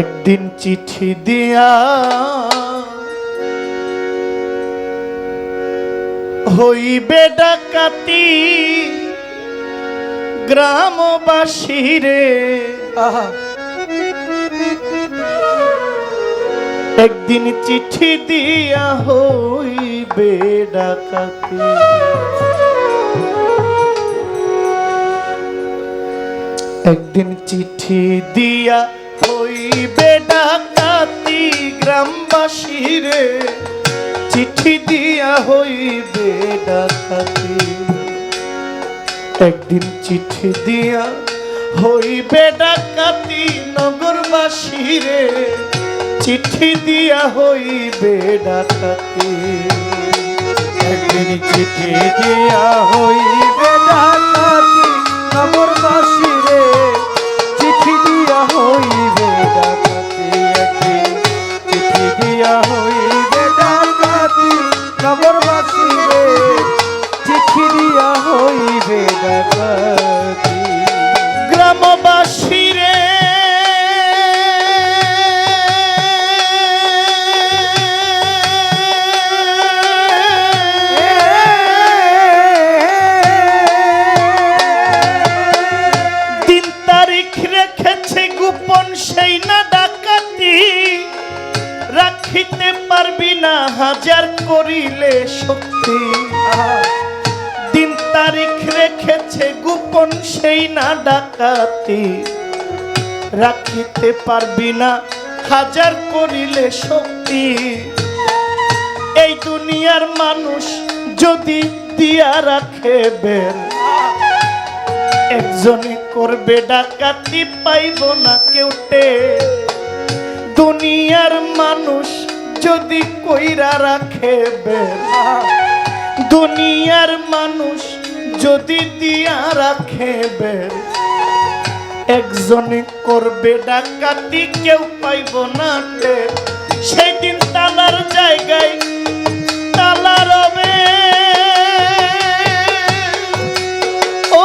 একদিন চিঠি দিয়া হইবে ডাকাতি গ্রামবাসী রে একদিন চিঠি দিয়া হইবে ডাকাতি। একদিন চিঠি দিয়া হইবে ডাকাতি গ্রামবাসী রে। চিঠি দিয়া হইবে ডাকাতি। একদিন চিঠি দিয়া হইবে ডাকাতি নগরবাসী রে। চিঠি দিয়া হইবে ডাকাতি। একদিন চিঠি দিয়া হইবে রাখিতে পারবি না, হাজার করিলে শক্তি দিন তারিখ রেখেছে গোপন সেই না ডাকাতি। রাখিতে পারবি না, হাজার করিলে শক্তি এই দুনিয়ার মানুষ যদি দিয়া রাখে বের একজনই করবে ডাকাতি, পাইব না কেউটে দুনিয়ার মানুষ যদি কইরা রাখে বের দুনিয়ার মানুষ যদি দিয়া রাখে বের একজনে করবে ডাকাতি, কেউ পাইব না সেই তালার জায়গায় তালা রবে। ও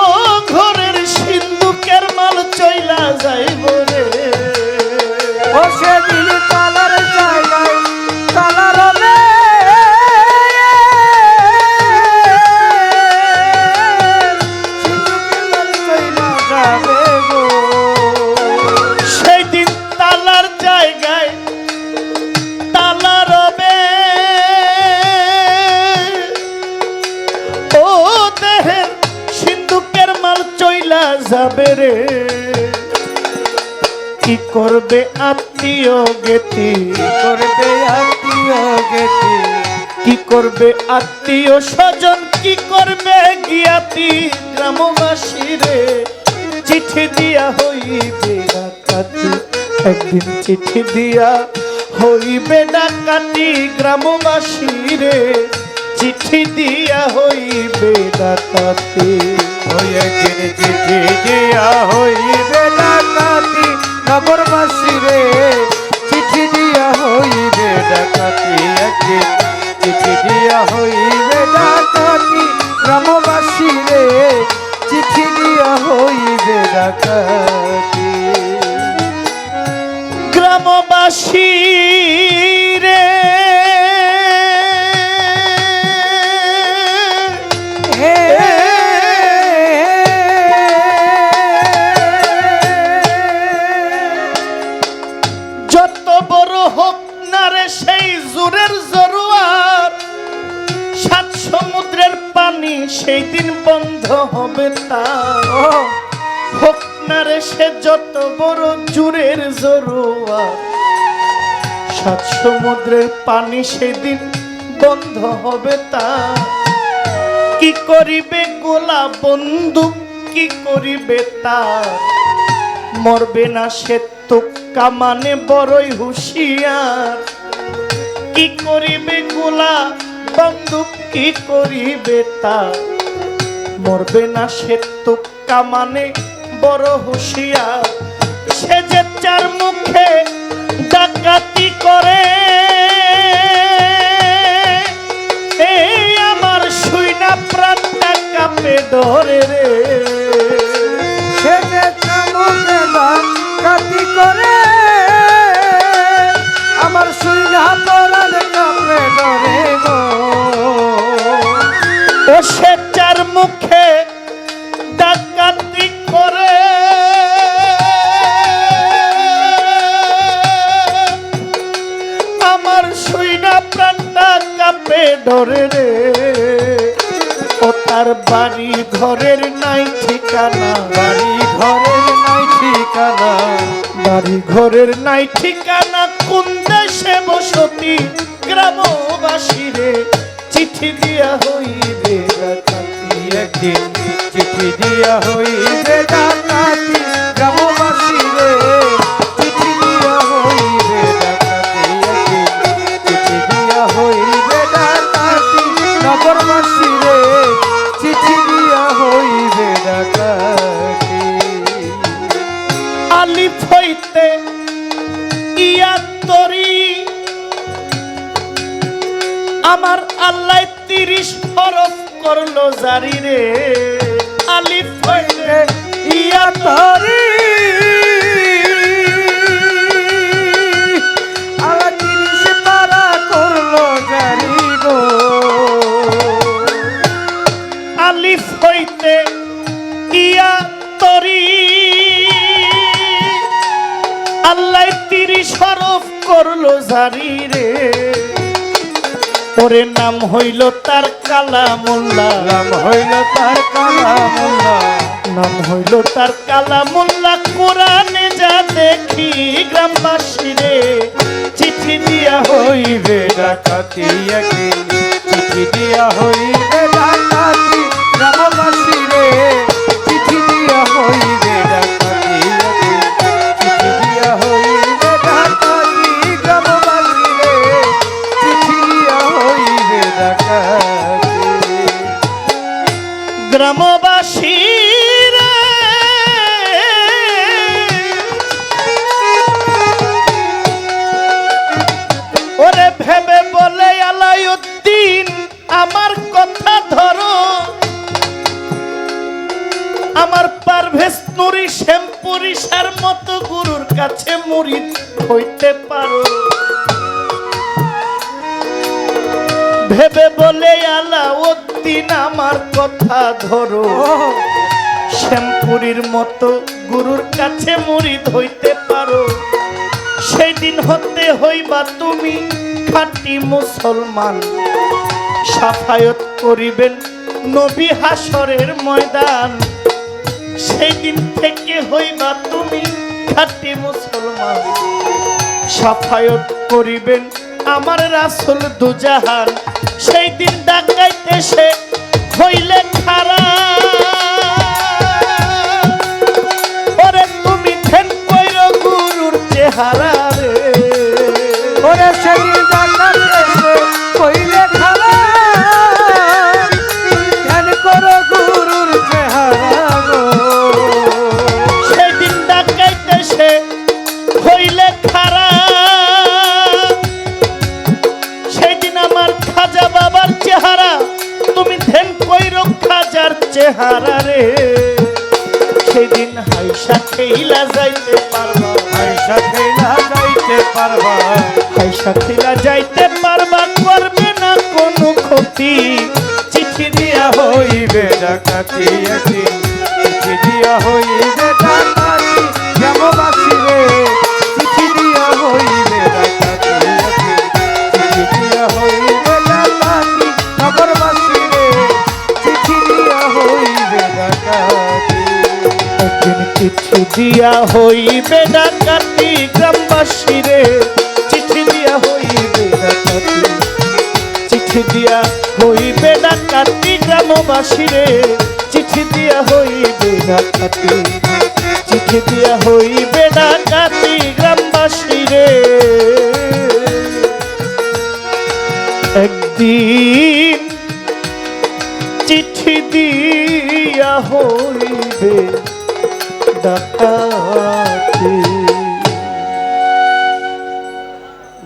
ঘরের সিন্ধুকের মাল চইলা যাইব রে। যাবে রে? কি করবে আত্মীয় গেতি করবে আত্মীয় গেতি কি করবে আত্মীয় স্বজন? কি করবে গিয়াতি গ্রামবাসী রে? চিঠি দিয়া হইবে ডাকাতি। একদিন চিঠি দিয়া হইবে ডাকাতি গ্রামবাসী রে। চিঠি দিয়া হইবে ডাকাতি। একদিন চিঠি দিয়া হইবে ডাকাতি, নগরবাসী রে। চিঠি দিয়া হইবে ডাকাতি একদিন। চিঠি দিয়া হইবে ডাকাতি, গ্রামবাসী রে। চিঠি দিয়া হইবে ডাকাতি। গ্রামবাসী পানি সেই দিন বন্ধ হবে তা। হোক না রে সে যত বড় জোরের জরুয়ার সাত সমুদ্রের পানি সেদিন বন্ধ হবে তা। কি করিবে গোলা বন্দুক, কি করিবে তা। মরবে না সে তো কামানে বড়ই হুঁশিয়ার। কি করিবে গোলা বন্ধু, কি করিবে তা? মরবে না সে তুক্কা মানে বড় হুশিয়া সে যে চার মুখে ডাকাতি করে এই আমার সুইনা প্রাণটা কাপে ধরে রে। সে যে করে, আমার সুইনা প্রাণ কাপে ধরে গো। চার মুখে ডাকাতি করে। আমার সুইনা প্রাণটা কাপে ধরে রে। ও তার বাড়ি ঘরের নাই ঠিকানা, বাড়ি ঘরের নাই ঠিকানা, বাড়ি ঘরের নাই ঠিকানা। কোন দেশে বসতি, গ্রামবাসী রে? চিঠি দিয়া হইবে ডাকাতি। একদিন চিঠি দিয়া হইবে ডাকাতি। গ্রামবাসী রে, চিঠি দিয়া হইবে ডাকাতি। একদিন চিঠি দিয়া হইবে ডাকাতি। নগরবাসী রে, চিঠি দিয়া হইবে ডাকাতি। আলিফ হইতে ইয়াত্তরি আমার আল্লাহ তিরিশ হরফ করল জারি রে। আলিফ হইতে ইয়া তরি। আলিফ হইতে ইয়া তরি। আল্লাহ তিরিশ হরফ করল জারি ওরে নাম হইল তার কালা মোল্লা। নাম হইল তার কালা মোল্লা। নাম হইল তার কালা মোল্লা। কোরআনে যা দেখি গ্রামবাসী রে চিঠি দিয়া হইবে ডাকাতি চিঠি দিয়া হইবে ডাকাতি আমার কথা ধরো। আমার পারভেজ নুরি শ্যামপুরিসার মতো গুরুর কাছে মুড়ি হইতে পারো। ভেবে বলে আলাউদ্দিন আমার কথা ধরো। শ্যামপুরীর মতো গুরুর কাছে মুরিদ হইতে পারো। সেই দিন হতে হইবা তুমি খাঁটি মুসলমান। সাফায়ত করিবেন নবী হাসরের ময়দান। সেই দিন থেকে হইবা তুমি খাঁটি মুসলমান। সাফায়ত করিবেন আমার রাসুল দুজাহান। সেই দিন ডাকাইতে সে হইলে খারা ওরে তুমি ধ্যান কইর গুরুর চেহারা রে। ওরে সেই চেহারা রে। সেদিন হাইসা খেলা যাইতে পারবা। হাইসা খেলা যাইতে পারবা। হাইসা খেলা যাইতে পারবা করবে না কোনো ক্ষতি। চিঠি দিয়া হইবে ডাকাতি চিঠি দিয়া হইবে একদিন চিঠি দিয়া হইবে ডাকাতি গ্রামবাসী রে। চিঠি দিয়া হইবে ডাকাতি। চিঠি দিয়া হইবে ডাকাতি গ্রামবাসী রে। চিঠি দিয়া হইবে ডাকাতি। চিঠি দিয়া হইবে ডাকাতি গ্রামবাসী রে। একদিন চিঠি দিয়া হইবে ডাকাতি।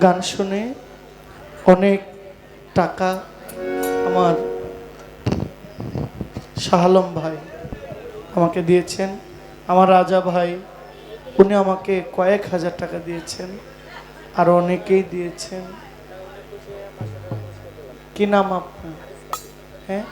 গান শুনে অনেক টাকা আমার শাহালম ভাই আমাকে দিয়েছেন। আমার রাজা ভাই, উনি আমাকে কয়েক হাজার টাকা দিয়েছেন আর অনেকেই দিয়েছেন। কি নাম আপনার? হ্যাঁ?